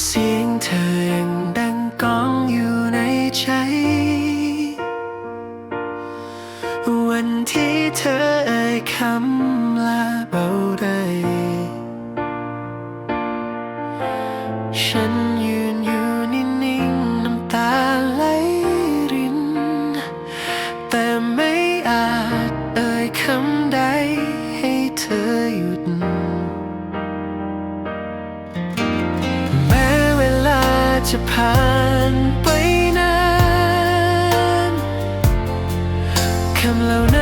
เสียงเธอยังดังก้องอยู่ในใจ วันที่เธอเอ่ยคำลาเบาได้ ฉันยืนอยู่นิ่งๆน้ำตาไหลริน แต่ไม่อาจเอ่ยคำใดให้เธอหยุด จะผ่านไปนานคำเหล่านั้น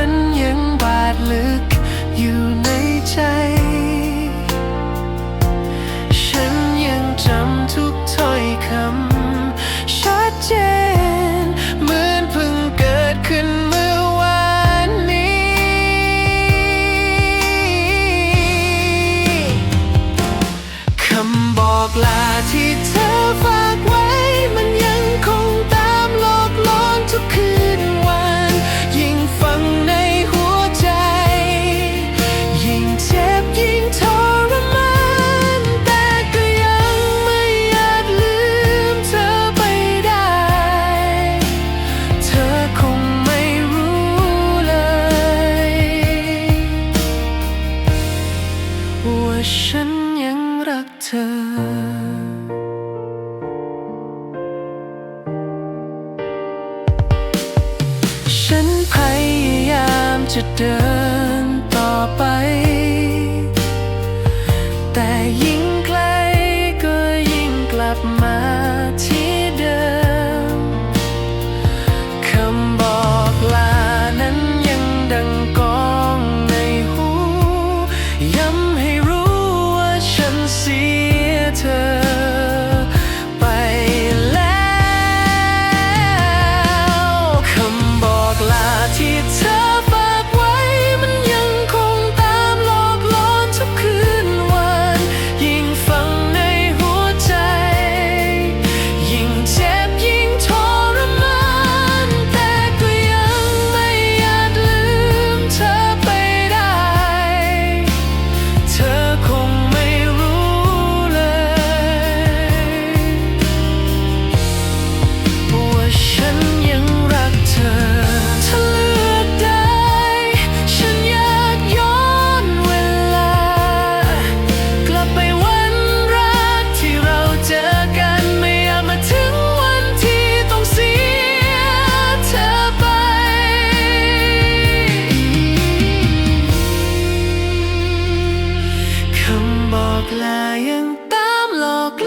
ฉัน មកលាយតាមលោក